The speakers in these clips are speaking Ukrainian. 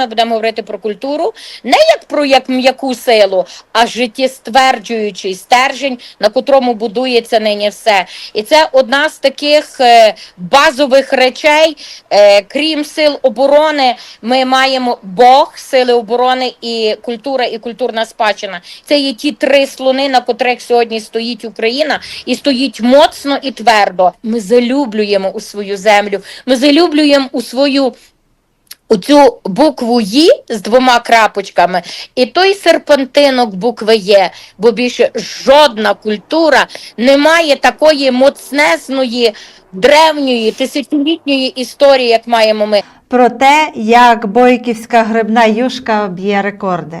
ми будемо говорити про культуру не як про як м'яку силу, а життєстверджуючий стержень, на котрому будується нині все. І це одна з таких е, базових речей. Е, крім сил оборони, ми маємо Бог, сили оборони і культура, і культурна спадщина. Це є ті три слони, на котрих сьогодні стоїть Україна, і стоїть моцно і твердо. Ми залюблюємо у свою землю. Ми залюблюємо у свою. У цю букву «Ї» з двома крапочками, і той серпантинок букви «Є», бо більше жодна культура не має такої моцнезної, древньої, тисячолітньої історії, як маємо ми. про те, як бойківська грибна юшка б'є рекорди.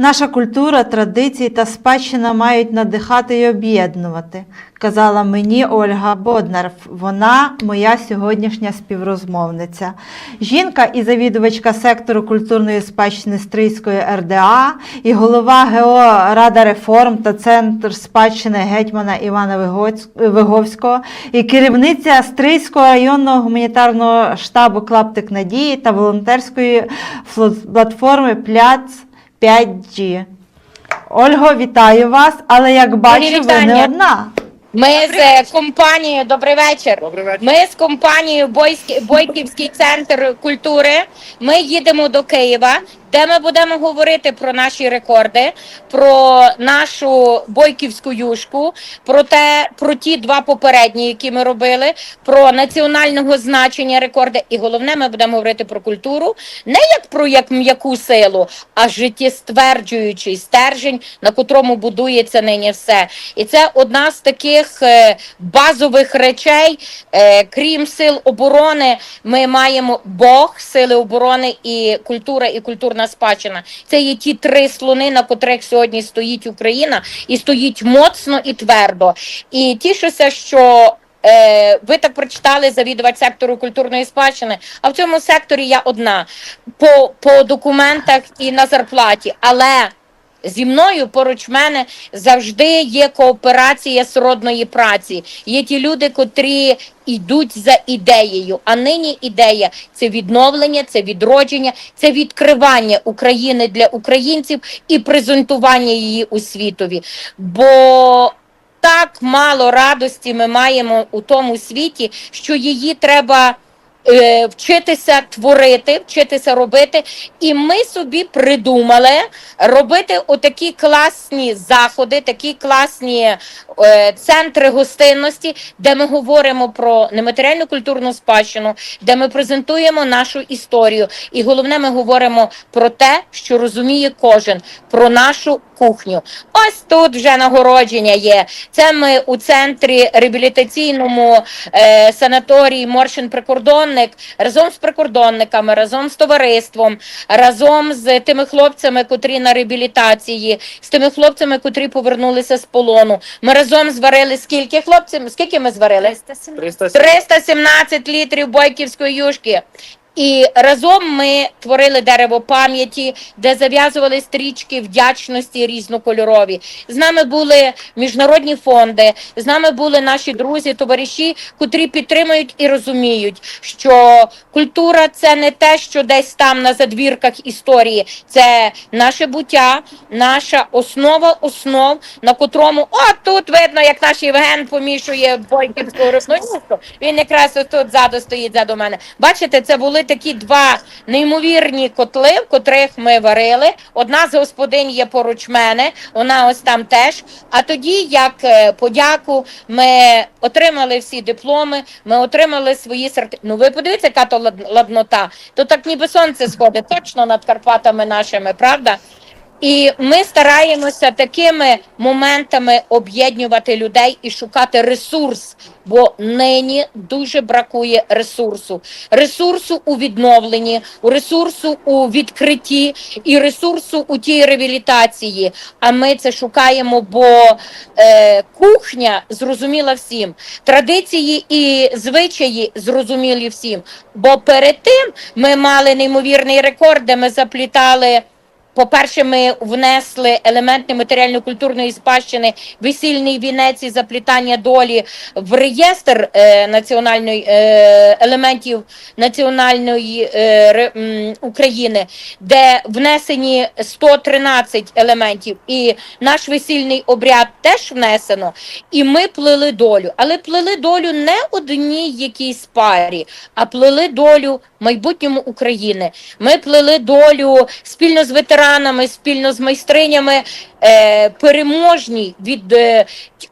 Наша культура, традиції та спадщина мають надихати і об'єднувати, казала мені Ольга Боднар. Вона моя сьогоднішня співрозмовниця. Жінка і завідувачка сектору культурної спадщини Стрийської РДА і голова ГО Рада реформ та Центр спадщини гетьмана Івана Виговського і керівниця Стрийського районного гуманітарного штабу Клаптик Надії та волонтерської платформи Пляц 5G. Ольго, вітаю вас, але як бачу, ви не вітання. одна. Ми з е, компанією Добрий вечір. Добрий вечір. Ми з компанією Бойський, Бойківський центр культури. Ми їдемо до Києва, де ми будемо говорити про наші рекорди, про нашу бойківську юшку, про те, про ті два попередні, які ми робили, про національного значення рекорди. І головне, ми будемо говорити про культуру не як про як м'яку силу, а життєстверджуючий стержень, на котрому будується нині все. І це одна з таких е, базових речей. Е, крім сил оборони, ми маємо Бог, сили оборони і культура, і культурна спадщина. Це є ті три слони, на котрих сьогодні стоїть Україна, і стоїть моцно і твердо. І тішуся, що. Е, ви так прочитали завідувач сектору культурної спадщини, а в цьому секторі я одна по, по документах і на зарплаті. Але Зі мною поруч мене завжди є кооперація сродної праці. Є ті люди, котрі йдуть за ідеєю. А нині ідея це відновлення, це відродження, це відкривання України для українців і презентування її у світові. Бо так мало радості ми маємо у тому світі, що її треба. Е, Вчитися творити, вчитися робити, і ми собі придумали робити отакі класні заходи, такі класні е, центри гостинності, де ми говоримо про нематеріальну культурну спадщину, де ми презентуємо нашу історію. І головне, ми говоримо про те, що розуміє кожен, про нашу кухню. Ось тут вже нагородження є. Це ми у центрі реабілітаційному е, санаторії Моршин Прикордонник разом з прикордонниками, разом з товариством, разом з тими хлопцями, котрі на реабілітації, з тими хлопцями, котрі повернулися з полону. Ми разом зварили скільки хлопців? Скільки ми зварили? 300 317 літрів бойківської юшки. І разом ми творили дерево пам'яті, де зав'язували стрічки вдячності різнокольорові. З нами були міжнародні фонди, з нами були наші друзі, товариші, котрі підтримують і розуміють, що культура це не те, що десь там на задвірках історії, це наше буття, наша основа основ, на котрому о тут видно, як наш Євген помішує бойківську юшку. Він якраз тут ззаду стоїть ззаду мене. Бачите, це були такі два неймовірні котли, в котрих ми варили. Одна з господинь є поруч мене, вона ось там теж. А тоді, як е, подяку, ми отримали всі дипломи, ми отримали свої серти. Ну ви подивіться, яка то ладнота. То так ніби сонце сходить точно над Карпатами нашими, правда? І ми стараємося такими моментами об'єднувати людей і шукати ресурс, бо нині дуже бракує ресурсу. Ресурсу у відновленні, ресурсу у відкритті і ресурсу у тій реабілітації. А ми це шукаємо, бо е, кухня зрозуміла всім, традиції і звичаї зрозумілі всім. Бо перед тим ми мали неймовірний рекорд, де ми заплітали по-перше, ми внесли елементи матеріально-культурної спадщини, весільний вінець і заплітання долі в реєстр е, національної е, елементів національної е, ре- м, України, де внесені 113 елементів, і наш весільний обряд теж внесено. І ми плели долю, але плели долю не одній якійсь парі, а плели долю майбутньому України. Ми плели долю спільно з ветеранами, спільно з майстринями е, переможній від е,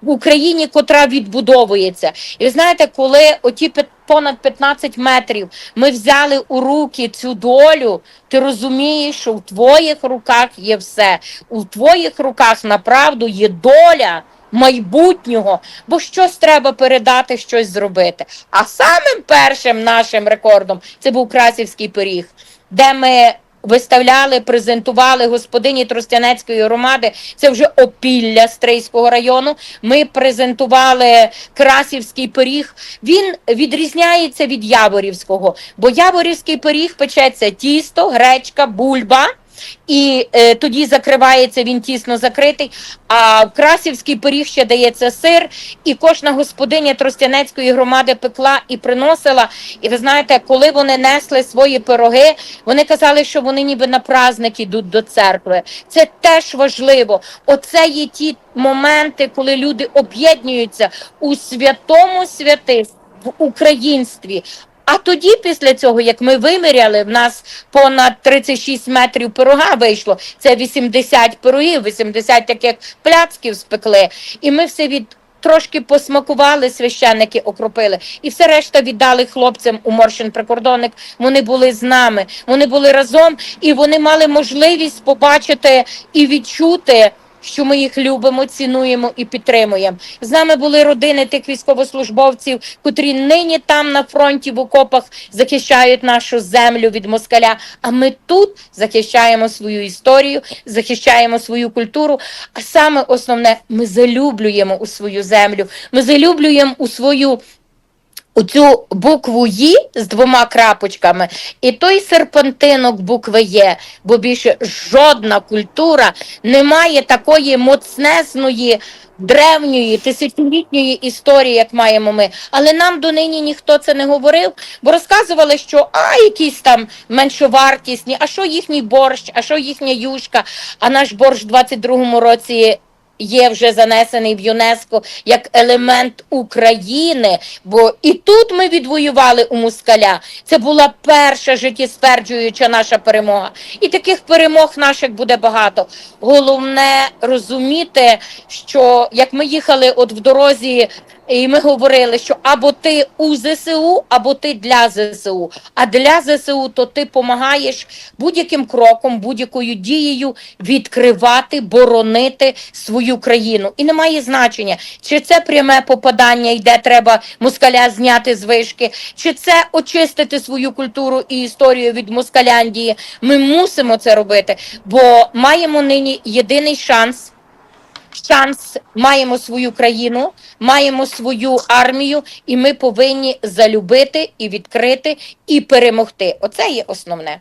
Україні, котра відбудовується. І ви знаєте, коли оті понад 15 метрів ми взяли у руки цю долю, ти розумієш, що в твоїх руках є все. У твоїх руках направду є доля майбутнього, бо щось треба передати, щось зробити. А самим першим нашим рекордом це був красівський пиріг, де ми. Виставляли, презентували господині Тростянецької громади. Це вже опілля Стрийського району. Ми презентували красівський пиріг. Він відрізняється від яворівського, бо яворівський пиріг печеться тісто, гречка, бульба. І е, тоді закривається він тісно закритий. А в красівський пиріг ще дається сир, і кожна господиня Тростянецької громади пекла і приносила. І ви знаєте, коли вони несли свої пироги, вони казали, що вони ніби на праздник йдуть до церкви. Це теж важливо. Оце є ті моменти, коли люди об'єднуються у святому святих в українстві. А тоді, після цього, як ми виміряли, в нас понад 36 метрів пирога вийшло. Це 80 пирогів, 80 таких пляцків спекли. І ми все від. Трошки посмакували, священники окропили, і все решта віддали хлопцям у Моршин прикордонник. Вони були з нами, вони були разом, і вони мали можливість побачити і відчути, що ми їх любимо, цінуємо і підтримуємо. З нами були родини тих військовослужбовців, котрі нині там на фронті в окопах захищають нашу землю від москаля. А ми тут захищаємо свою історію, захищаємо свою культуру. А саме основне, ми залюблюємо у свою землю, ми залюблюємо у свою. У цю букву «Ї» з двома крапочками, і той серпантинок букви Є, бо більше жодна культура не має такої моцнезної, древньої, тисячолітньої історії, як маємо ми. Але нам донині ніхто це не говорив, бо розказували, що а якісь там меншовартісні, а що їхній борщ, а що їхня юшка, а наш борщ в 22-му році є вже занесений в ЮНЕСКО як елемент України, бо і тут ми відвоювали у Мускаля. Це була перша життєстверджуюча наша перемога. І таких перемог наших буде багато. Головне розуміти, що як ми їхали от в дорозі. І ми говорили, що або ти у ЗСУ, або ти для ЗСУ. А для ЗСУ то ти допомагаєш будь-яким кроком, будь-якою дією відкривати, боронити свою країну. І немає значення, чи це пряме попадання, і де треба москаля зняти з вишки, чи це очистити свою культуру і історію від москаляндії. Ми мусимо це робити, бо маємо нині єдиний шанс шанс, маємо свою країну, маємо свою армію, і ми повинні залюбити і відкрити і перемогти. Оце є основне.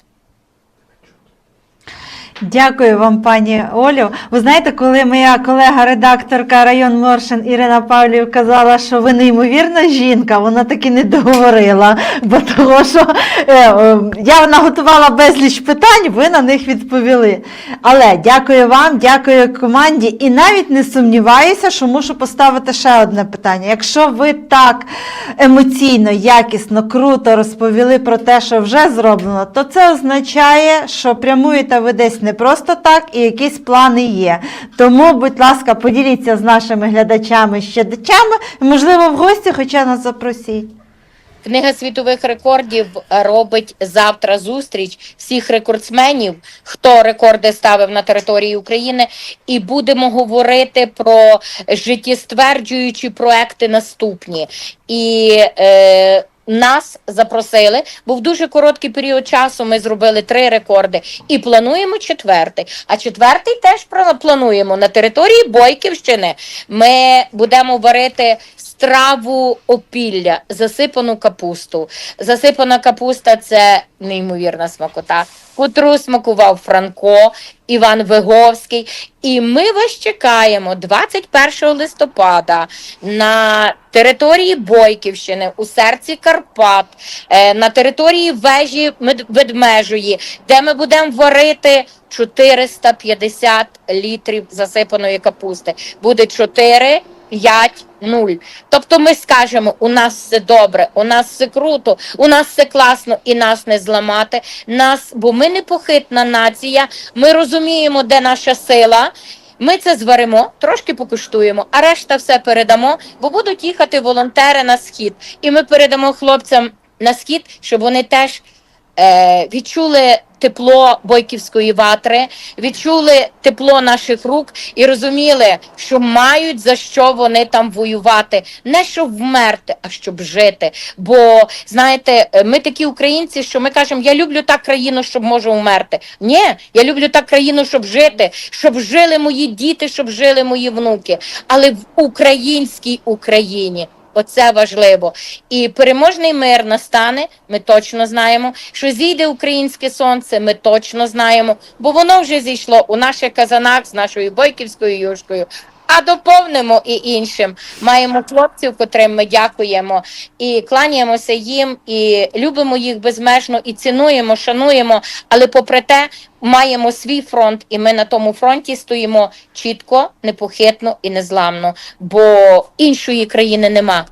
Дякую вам, пані Олю. Ви знаєте, коли моя колега-редакторка район Моршин Ірина Павлів казала, що ви неймовірна жінка, вона таки не договорила, бо того, що е, е, я наготувала безліч питань, ви на них відповіли. Але дякую вам, дякую команді, і навіть не сумніваюся, що мушу поставити ще одне питання. Якщо ви так емоційно, якісно, круто розповіли про те, що вже зроблено, то це означає, що прямуєте ви десь не просто так і якісь плани є. Тому, будь ласка, поділіться з нашими глядачами, щадачами, можливо, в гості, хоча нас запросіть. Книга світових рекордів робить завтра зустріч всіх рекордсменів, хто рекорди ставив на території України, і будемо говорити про життєстверджуючі проекти наступні. І е, нас запросили, бо в дуже короткий період часу ми зробили три рекорди і плануємо четвертий. А четвертий теж плануємо на території Бойківщини. Ми будемо варити страву опілля, засипану капусту. Засипана капуста це неймовірна смакота. котру смакував Франко, Іван Виговський. І ми вас чекаємо 21 листопада на території Бойківщини, у серці Карпат, е, на території вежі Ведмежої, де ми будемо варити 450 літрів засипаної капусти. Буде 4, 5, 0. Тобто ми скажемо, у нас все добре, у нас все круто, у нас все класно і нас не зламати. Нас, бо ми непохитна нація, ми розуміємо, де наша сила. Ми це зваримо, трошки покуштуємо, а решта все передамо, бо будуть їхати волонтери на схід. І ми передамо хлопцям на схід, щоб вони теж е, відчули тепло бойківської ватри, відчули тепло наших рук і розуміли, що мають за що вони там воювати, не щоб вмерти, а щоб жити. Бо знаєте, е, ми такі українці, що ми кажемо, я люблю так країну, щоб можу вмерти. Ні, я люблю так країну, щоб жити, щоб жили мої діти, щоб жили мої внуки. Але в українській Україні. Оце важливо. І переможний мир настане. Ми точно знаємо, що зійде українське сонце. Ми точно знаємо, бо воно вже зійшло у наших казанах з нашою бойківською юшкою. А доповнимо і іншим. Маємо хлопців, котрим ми дякуємо і кланяємося їм, і любимо їх безмежно, і цінуємо, шануємо. Але попри те, маємо свій фронт, і ми на тому фронті стоїмо чітко, непохитно і незламно. Бо іншої країни нема.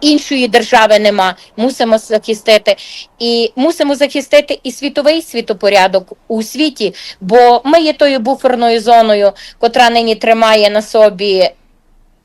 Іншої держави нема, мусимо захистити і мусимо захистити і світовий світопорядок у світі, бо ми є тою буферною зоною, котра нині тримає на собі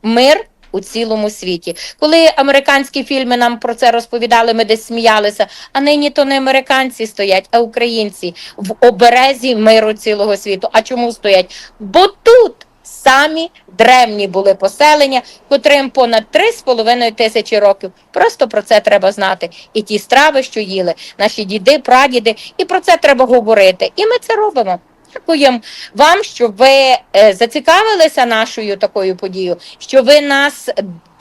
мир у цілому світі. Коли американські фільми нам про це розповідали, ми десь сміялися. А нині то не американці стоять, а українці в оберезі миру цілого світу. А чому стоять? Бо тут. Самі древні були поселення, котрим понад 3,5 тисячі років. Просто про це треба знати. І ті страви, що їли, наші діди, прадіди, і про це треба говорити. І ми це робимо. Дякуємо вам, що ви е, зацікавилися нашою такою подією, що ви нас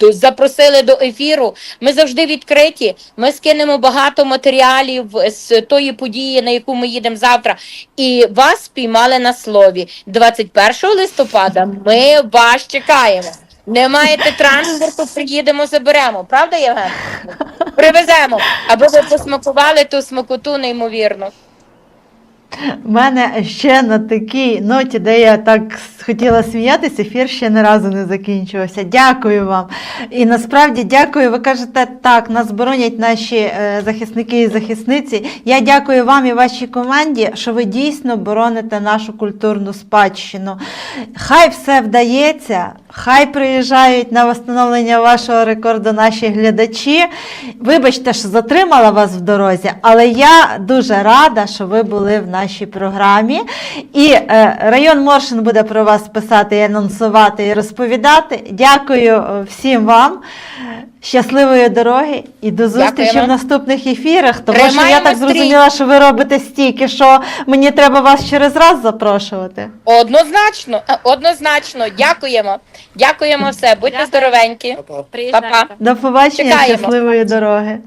запросили до ефіру. Ми завжди відкриті. Ми скинемо багато матеріалів з тої події, на яку ми їдемо завтра. І вас спіймали на слові. 21 листопада ми вас чекаємо. Не маєте транспорту, приїдемо, заберемо. Правда, Євген? Привеземо, аби ви посмакували ту смакоту неймовірну. У мене ще на такій ноті, де я так хотіла сміятися, ефір ще не разу не закінчувався. Дякую вам. І насправді дякую. Ви кажете, так, нас боронять наші е, захисники і захисниці. Я дякую вам і вашій команді, що ви дійсно бороните нашу культурну спадщину. Хай все вдається, хай приїжджають на встановлення вашого рекорду наші глядачі. Вибачте, що затримала вас в дорозі, але я дуже рада, що ви були в нашій програмі. І е, район Моршин буде про вас писати, і анонсувати і розповідати. Дякую е, всім вам. Щасливої дороги і до зустрічі Дякуємо. в наступних ефірах. Тому що я так зрозуміла, що ви робите стільки, що мені треба вас через раз запрошувати. Однозначно, е, однозначно. Дякуємо. Дякуємо все. Будьте Дякую. здоровенькі. Па-па. До побачення, Чекаємо. щасливої дороги.